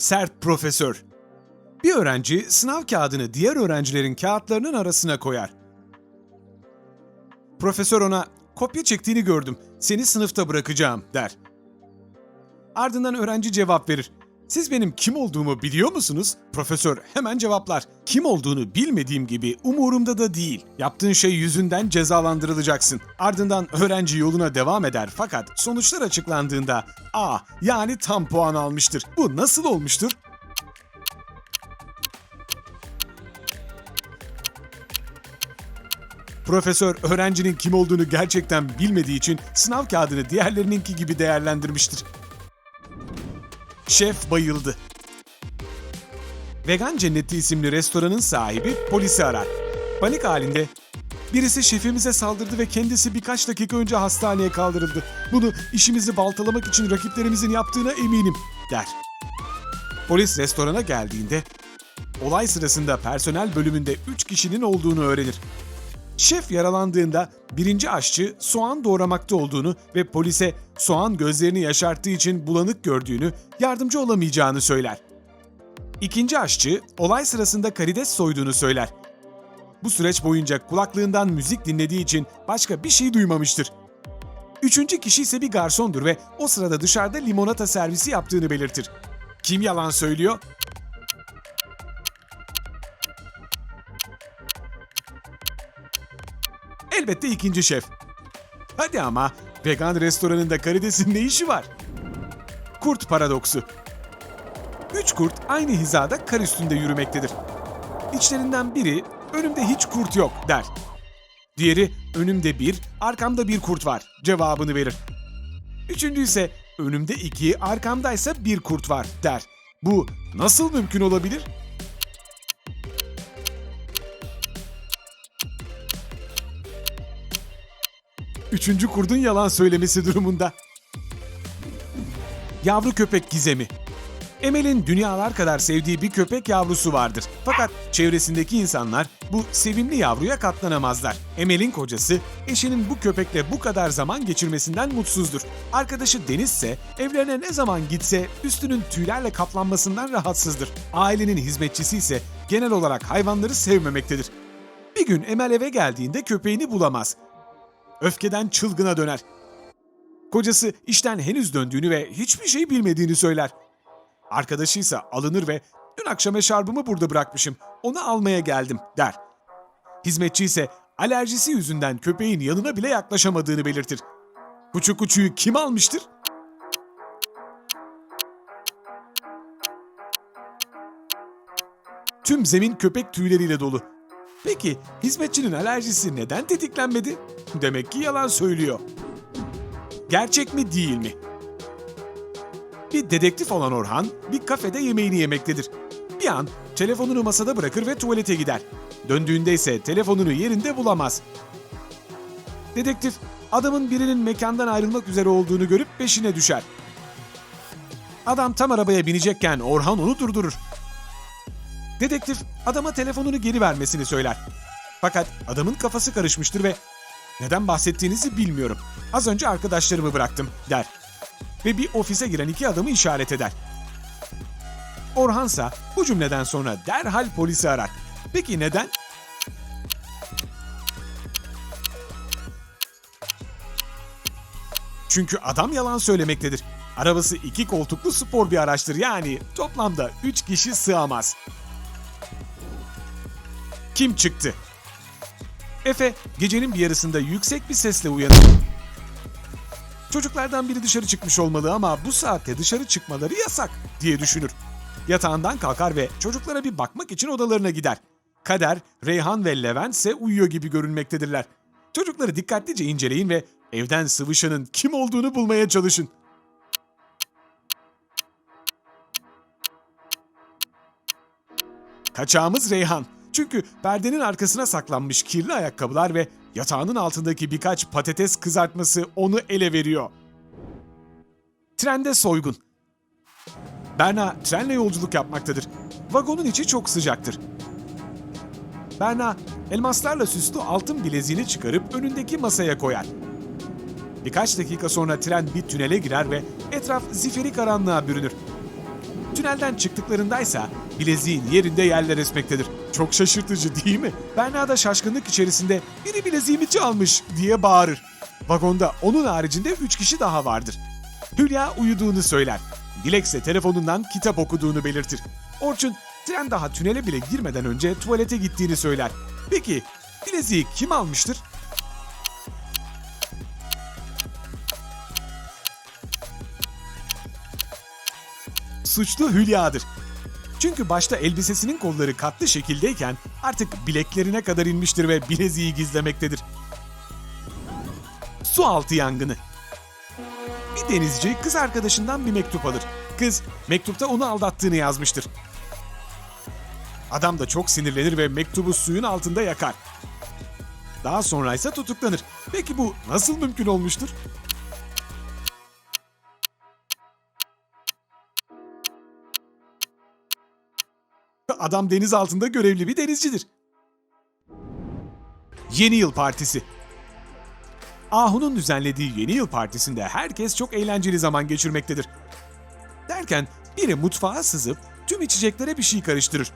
Sert profesör. Bir öğrenci sınav kağıdını diğer öğrencilerin kağıtlarının arasına koyar. Profesör ona kopya çektiğini gördüm. Seni sınıfta bırakacağım der. Ardından öğrenci cevap verir. Siz benim kim olduğumu biliyor musunuz? Profesör hemen cevaplar. Kim olduğunu bilmediğim gibi umurumda da değil. Yaptığın şey yüzünden cezalandırılacaksın. Ardından öğrenci yoluna devam eder fakat sonuçlar açıklandığında A yani tam puan almıştır. Bu nasıl olmuştur? Profesör öğrencinin kim olduğunu gerçekten bilmediği için sınav kağıdını diğerlerininki gibi değerlendirmiştir. Şef bayıldı. Vegan Cenneti isimli restoranın sahibi polisi arar. Panik halinde birisi şefimize saldırdı ve kendisi birkaç dakika önce hastaneye kaldırıldı. Bunu işimizi baltalamak için rakiplerimizin yaptığına eminim der. Polis restorana geldiğinde olay sırasında personel bölümünde 3 kişinin olduğunu öğrenir. Şef yaralandığında birinci aşçı soğan doğramakta olduğunu ve polise soğan gözlerini yaşarttığı için bulanık gördüğünü, yardımcı olamayacağını söyler. İkinci aşçı olay sırasında karides soyduğunu söyler. Bu süreç boyunca kulaklığından müzik dinlediği için başka bir şey duymamıştır. Üçüncü kişi ise bir garsondur ve o sırada dışarıda limonata servisi yaptığını belirtir. Kim yalan söylüyor? Elbette ikinci şef. Hadi ama vegan restoranında karidesin ne işi var? Kurt paradoksu. Üç kurt aynı hizada kar üstünde yürümektedir. İçlerinden biri önümde hiç kurt yok der. Diğeri önümde bir, arkamda bir kurt var cevabını verir. Üçüncü ise önümde iki, arkamdaysa bir kurt var der. Bu nasıl mümkün olabilir? Üçüncü kurdun yalan söylemesi durumunda. Yavru köpek gizemi. Emel'in dünyalar kadar sevdiği bir köpek yavrusu vardır. Fakat çevresindeki insanlar bu sevimli yavruya katlanamazlar. Emel'in kocası eşinin bu köpekle bu kadar zaman geçirmesinden mutsuzdur. Arkadaşı Deniz ise evlerine ne zaman gitse üstünün tüylerle kaplanmasından rahatsızdır. Ailenin hizmetçisi ise genel olarak hayvanları sevmemektedir. Bir gün Emel eve geldiğinde köpeğini bulamaz. Öfkeden çılgına döner. Kocası işten henüz döndüğünü ve hiçbir şey bilmediğini söyler. Arkadaşı ise alınır ve dün akşam eşarbımı burada bırakmışım, onu almaya geldim der. Hizmetçi ise alerjisi yüzünden köpeğin yanına bile yaklaşamadığını belirtir. Kuçu kuçuyu kim almıştır? Tüm zemin köpek tüyleriyle dolu. Peki hizmetçinin alerjisi neden tetiklenmedi? Demek ki yalan söylüyor. Gerçek mi değil mi? Bir dedektif olan Orhan bir kafede yemeğini yemektedir. Bir an telefonunu masada bırakır ve tuvalete gider. Döndüğünde ise telefonunu yerinde bulamaz. Dedektif adamın birinin mekandan ayrılmak üzere olduğunu görüp peşine düşer. Adam tam arabaya binecekken Orhan onu durdurur. Dedektif adama telefonunu geri vermesini söyler. Fakat adamın kafası karışmıştır ve neden bahsettiğinizi bilmiyorum. Az önce arkadaşlarımı bıraktım der. Ve bir ofise giren iki adamı işaret eder. Orhansa bu cümleden sonra derhal polisi arar. Peki neden? Çünkü adam yalan söylemektedir. Arabası iki koltuklu spor bir araçtır yani toplamda üç kişi sığamaz. Kim çıktı? Efe gecenin bir yarısında yüksek bir sesle uyanır. Çocuklardan biri dışarı çıkmış olmalı ama bu saatte dışarı çıkmaları yasak diye düşünür. Yatağından kalkar ve çocuklara bir bakmak için odalarına gider. Kader, Reyhan ve Levent ise uyuyor gibi görünmektedirler. Çocukları dikkatlice inceleyin ve evden sıvışanın kim olduğunu bulmaya çalışın. Kaçağımız Reyhan. Çünkü perdenin arkasına saklanmış kirli ayakkabılar ve yatağının altındaki birkaç patates kızartması onu ele veriyor. Trende soygun. Berna trenle yolculuk yapmaktadır. Vagonun içi çok sıcaktır. Berna elmaslarla süslü altın bileziğini çıkarıp önündeki masaya koyar. Birkaç dakika sonra tren bir tünele girer ve etraf zifiri karanlığa bürünür. Tünelden çıktıklarındaysa bileziğin yerinde yerler esmektedir. Çok şaşırtıcı değil mi? Berna da şaşkınlık içerisinde biri bileziğimi çalmış diye bağırır. Vagonda onun haricinde 3 kişi daha vardır. Hülya uyuduğunu söyler. Dilek ise telefonundan kitap okuduğunu belirtir. Orçun tren daha tünele bile girmeden önce tuvalete gittiğini söyler. Peki bileziği kim almıştır? Suçlu Hülya'dır. Çünkü başta elbisesinin kolları katlı şekildeyken artık bileklerine kadar inmiştir ve bileziği gizlemektedir. Su altı yangını. Bir denizci kız arkadaşından bir mektup alır. Kız mektupta onu aldattığını yazmıştır. Adam da çok sinirlenir ve mektubu suyun altında yakar. Daha sonra ise tutuklanır. Peki bu nasıl mümkün olmuştur? Adam deniz altında görevli bir denizcidir. Yeni Yıl Partisi Ahu'nun düzenlediği Yeni Yıl Partisi'nde herkes çok eğlenceli zaman geçirmektedir. Derken biri mutfağa sızıp tüm içeceklere bir şey karıştırır.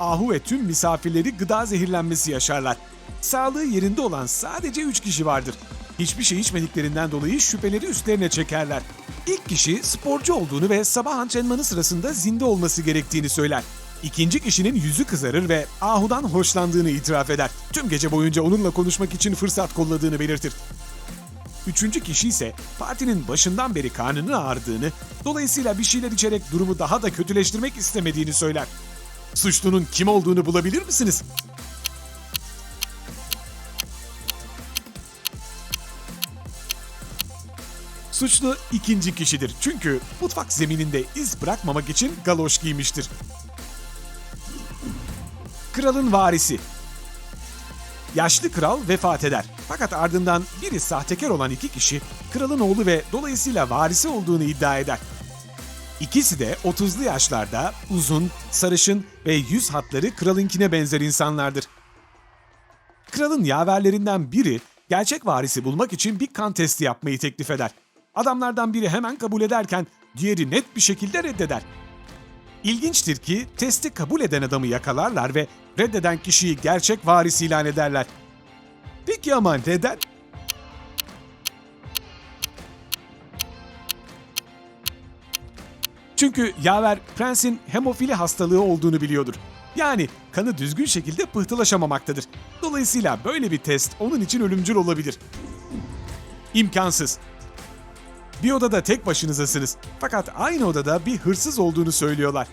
Ahu ve tüm misafirleri gıda zehirlenmesi yaşarlar. Sağlığı yerinde olan sadece 3 kişi vardır. Hiçbir şey içmediklerinden dolayı şüpheleri üstlerine çekerler. İlk kişi sporcu olduğunu ve sabah antrenmanı sırasında zinde olması gerektiğini söyler. İkinci kişinin yüzü kızarır ve Ahu'dan hoşlandığını itiraf eder. Tüm gece boyunca onunla konuşmak için fırsat kolladığını belirtir. Üçüncü kişi ise partinin başından beri karnının ağrıdığını, dolayısıyla bir şeyler içerek durumu daha da kötüleştirmek istemediğini söyler. Suçlunun kim olduğunu bulabilir misiniz? Suçlu ikinci kişidir çünkü mutfak zemininde iz bırakmamak için galoş giymiştir. Kralın varisi Yaşlı kral vefat eder. Fakat ardından biri sahtekar olan iki kişi kralın oğlu ve dolayısıyla varisi olduğunu iddia eder. İkisi de 30'lu yaşlarda uzun, sarışın ve yüz hatları kralınkine benzer insanlardır. Kralın yaverlerinden biri gerçek varisi bulmak için bir kan testi yapmayı teklif eder. Adamlardan biri hemen kabul ederken diğeri net bir şekilde reddeder. İlginçtir ki testi kabul eden adamı yakalarlar ve reddeden kişiyi gerçek varis ilan ederler. Peki ama neden? Çünkü yaver prensin hemofili hastalığı olduğunu biliyordur. Yani kanı düzgün şekilde pıhtılaşamamaktadır. Dolayısıyla böyle bir test onun için ölümcül olabilir. İmkansız. Bir odada tek başınızasınız. Fakat aynı odada bir hırsız olduğunu söylüyorlar.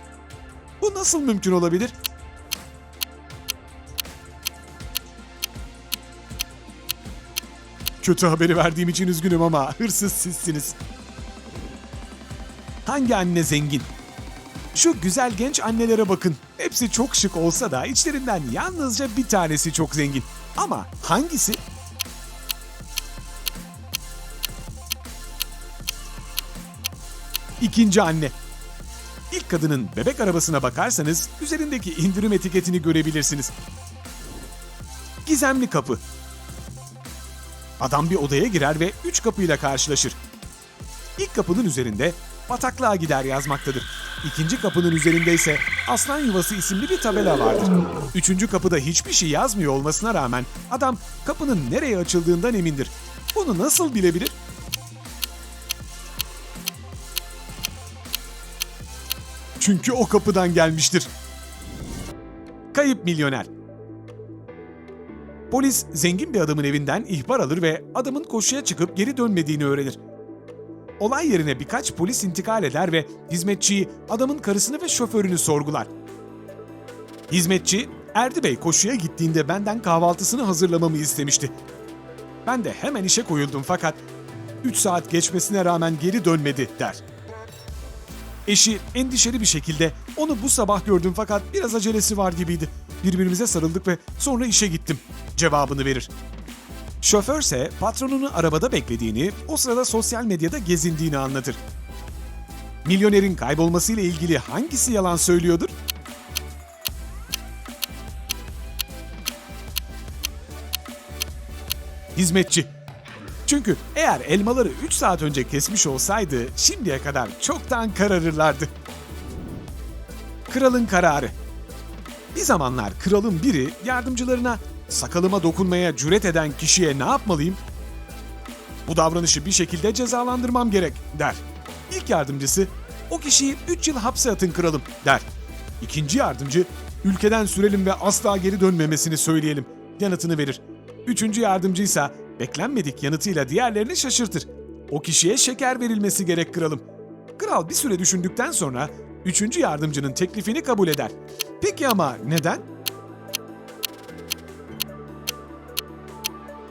Bu nasıl mümkün olabilir? Kötü haberi verdiğim için üzgünüm ama hırsız sizsiniz. Hangi anne zengin? Şu güzel genç annelere bakın. Hepsi çok şık olsa da içlerinden yalnızca bir tanesi çok zengin. Ama hangisi? İkinci anne. İlk kadının bebek arabasına bakarsanız üzerindeki indirim etiketini görebilirsiniz. Gizemli kapı. Adam bir odaya girer ve üç kapıyla karşılaşır. İlk kapının üzerinde bataklığa gider yazmaktadır. İkinci kapının üzerinde ise Aslan Yuvası isimli bir tabela vardır. Üçüncü kapıda hiçbir şey yazmıyor olmasına rağmen adam kapının nereye açıldığından emindir. Bunu nasıl bilebilir? Çünkü o kapıdan gelmiştir. Kayıp milyoner. Polis zengin bir adamın evinden ihbar alır ve adamın koşuya çıkıp geri dönmediğini öğrenir. Olay yerine birkaç polis intikal eder ve hizmetçiyi, adamın karısını ve şoförünü sorgular. Hizmetçi, Erdi Bey koşuya gittiğinde benden kahvaltısını hazırlamamı istemişti. Ben de hemen işe koyuldum fakat 3 saat geçmesine rağmen geri dönmedi der. Eşi endişeli bir şekilde onu bu sabah gördüm fakat biraz acelesi var gibiydi. Birbirimize sarıldık ve sonra işe gittim cevabını verir. Şoförse patronunu arabada beklediğini, o sırada sosyal medyada gezindiğini anlatır. Milyonerin kaybolmasıyla ilgili hangisi yalan söylüyordur? Hizmetçi. Çünkü eğer elmaları 3 saat önce kesmiş olsaydı şimdiye kadar çoktan kararırlardı. Kralın kararı. Bir zamanlar kralın biri yardımcılarına sakalıma dokunmaya cüret eden kişiye ne yapmalıyım? Bu davranışı bir şekilde cezalandırmam gerek der. İlk yardımcısı o kişiyi 3 yıl hapse atın kralım der. İkinci yardımcı ülkeden sürelim ve asla geri dönmemesini söyleyelim yanıtını verir. Üçüncü yardımcıysa beklenmedik yanıtıyla diğerlerini şaşırtır. O kişiye şeker verilmesi gerek kralım. Kral bir süre düşündükten sonra üçüncü yardımcının teklifini kabul eder. Peki ama neden?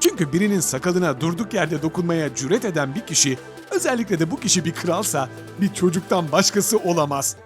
Çünkü birinin sakalına durduk yerde dokunmaya cüret eden bir kişi, özellikle de bu kişi bir kralsa bir çocuktan başkası olamaz.